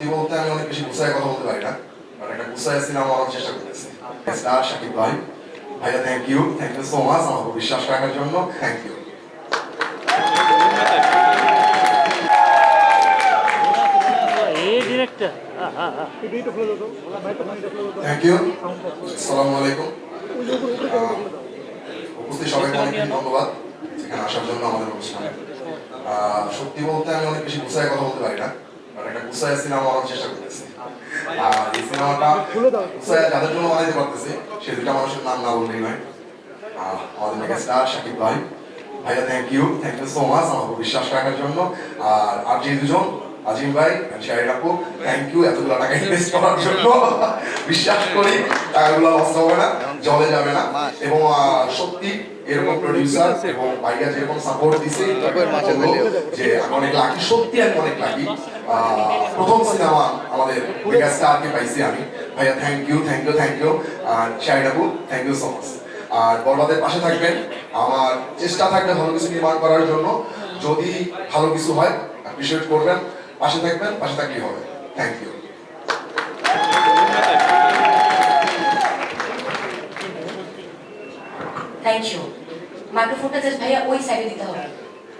বলতে আমি অনেক বেশি গুছায় কথা বলতে পারি না একটা গুছায় সিনেমা আমার চেষ্টা করতেছি। স্টার শাকিব ভাই ভাইয়া thank you thank you so much উপর বিশ্বাস রাখার জন্য থ্যাংক ইউ থ্যাংক ইউ আসসালামু আলাইকুম। উপস্থিত সবাইকে অনেক ধন্যবাদ এখানে আসার জন্য আমাদের অনুষ্ঠানে। সত্যি বলতে আমি অনেক বেশি গুছায় কথা বলতে পারি না চেষ্টা করতেছি। আর এই সিনেমাটা যাদের জন্য বানাইতে পারতেছি, সে দুটা মানুষের নাম না বললেই নয়। আমাদের মেগা স্টার শাকিব ভাই। ভাইয়া thank you thank you so much আমার বিশ্বাস রাখার জন্য। আর আর যে দুজন, আজিম ভাই আপু থ্যাংক ইউ এতগুলো টাকা ইনভেস্ট করার জন্য। বিশ্বাস করি, টাকাগুলো লস হবে না। জলে যাবে না। এবং সত্যি এরকম প্রডিউসার এবং ভাইয়া যেরকম সাপোর্ট দিছে যে আমি অনেক লাকি সত্যি আমি অনেক লাকি প্রথম সিনেমা আমাদের মেগা স্টারকে পাইছি আমি। ভাইয়া thank you thank you thank you আর আপু থ্যাংক ইউ সো মাচ আর বড়বাদের পাশে থাকবেন। আমার চেষ্টা থাকবে ভালো কিছু নির্মাণ করার জন্য। যদি ভালো কিছু হয় অ্যাপ্রিসিয়েট করবেন। পাশে থাকবেন পাশে থাকলেই হবে। থ্যাংক ইউ থ্যাংক ইউ মাইক্রোফোনটা জাস্ট ভাইয়া ওই সাইডে দিতে হবে।